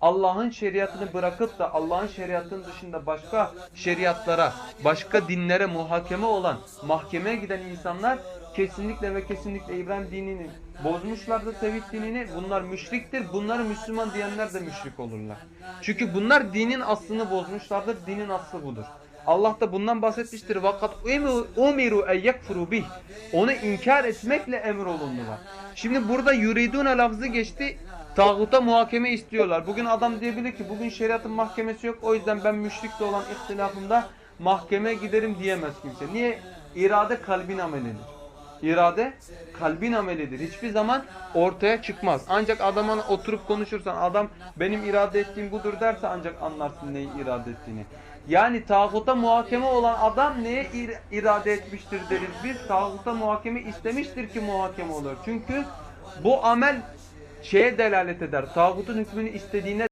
Allah'ın şeriatını bırakıp da Allah'ın şeriatının dışında başka şeriatlara, başka dinlere muhakeme olan mahkemeye giden insanlar kesinlikle ve kesinlikle İbrahim dinini bozmuşlardır tevhid dinini. Bunlar müşriktir. Bunları Müslüman diyenler de müşrik olurlar. Çünkü bunlar dinin aslını bozmuşlardır. Dinin aslı budur. Allah da bundan bahsetmiştir. Vakat umiru en yekfuru bih. Onu inkar etmekle emrolundular. Şimdi burada yuridune lafzı geçti. Tağuta muhakeme istiyorlar. Bugün adam diyebilir ki bugün şeriatın mahkemesi yok. O yüzden ben müşrikle olan ihtilafımda mahkemeye giderim diyemez kimse. Niye? İrade kalbin amelidir. İrade kalbin amelidir. Hiçbir zaman ortaya çıkmaz. Ancak adama oturup konuşursan adam benim irade ettiğim budur derse ancak anlarsın neyi irade ettiğini. Yani tağuta muhakeme olan adam neye ir- irade etmiştir deriz biz. Tağuta muhakeme istemiştir ki muhakeme olur. Çünkü bu amel şeye delalet eder. Tağutun hükmünü istediğine